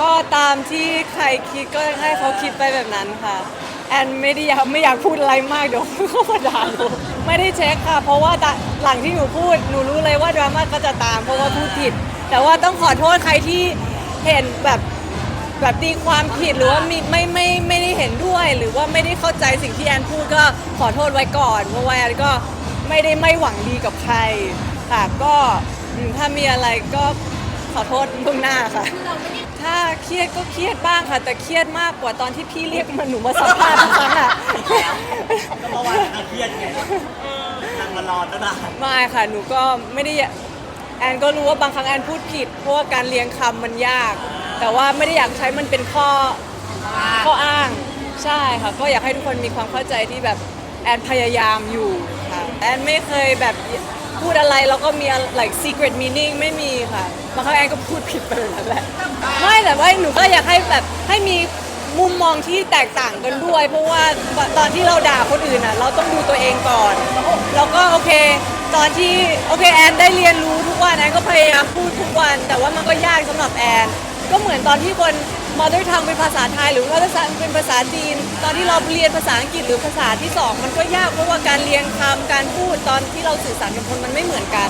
ก็ตามที่ใครคิดก็ให้เขาคิดไปแบบนั้นค่ะแอนไม่ได้อยากไม่อยากพูดอะไรมากเดี๋ยวเขามาด่าหนูไม่ได้เช็คค่ะ เพราะว่าหลังที่หนูพูดหนูรู้เลยว่าดราม่าก็จะตามเพราะว่าพูดผิด แต่ว่าต้องขอโทษใครที่เห็นแบบแบบตีความผิดหรือว่ามีไม่ไม่ไม่ได้เห็นด้วย หรือว่าไม่ได้เข้าใจสิ่งที่แอนพูดก็ขอโทษไว้ก่อนเพราะว่าแอนก็ไม่ได้ไม่หวังดีกับใครค่ะก็ถ้ามีอะไรก็ขอโทษล่วงหน้าค่ะถ้า เครียดก็เครียดบ้างค่ะ แต่เครียดมากกว่าตอนที่พี่เรียกมาหนูมาสัมภาษณ์ทุกครั้งอะก็เมื่อวานนางเครียดไงนางมารอตั้งนาน ไม่ค่ะ หนูก็ไม่ได้อยากแอนก็รู้ว่าบางครั้งแอนพูดผิด เพราะว่าการเรียงคำมันยาก แต่ว่าไม่ได้อยากใช้มันเป็นข้อข้ออ้าง ใช่ค่ะ ก็อยากให้ทุกคนมีความเข้าใจที่แบบแอนพยายามอยู่ค่ะ แอนไม่เคยแบบพูดอะไรแล้วก็มี like secret meaning ไม่มีค่ะ บางครั้งแอนก็พูดผิดไปแบบนั้นแหละ ไม่แต่ว่าหนูก็อยากให้แบบให้มีมุมมองที่แตกต่างกันด้วย เพราะว่าตอนที่เราด่าคนอื่นอะ เราต้องดูตัวเองก่อน แล้วก็โอเค ตอนที่โอเคแอนได้เรียนรู้ทุกวันแอนก็พยายามพูดทุกวัน แต่ว่ามันก็ยากสำหรับแอน ก็เหมือนตอนที่คน mother tongue เป็นภาษาไทย หรือ mother tongue เป็นภาษาจีน ตอนที่เราเรียนภาษาอังกฤษหรือภาษาที่สองมันก็ยากเพราะว่าการเรียนคำการพูดตอนที่เราสื่อสารกับคนมันไม่เหมือนกัน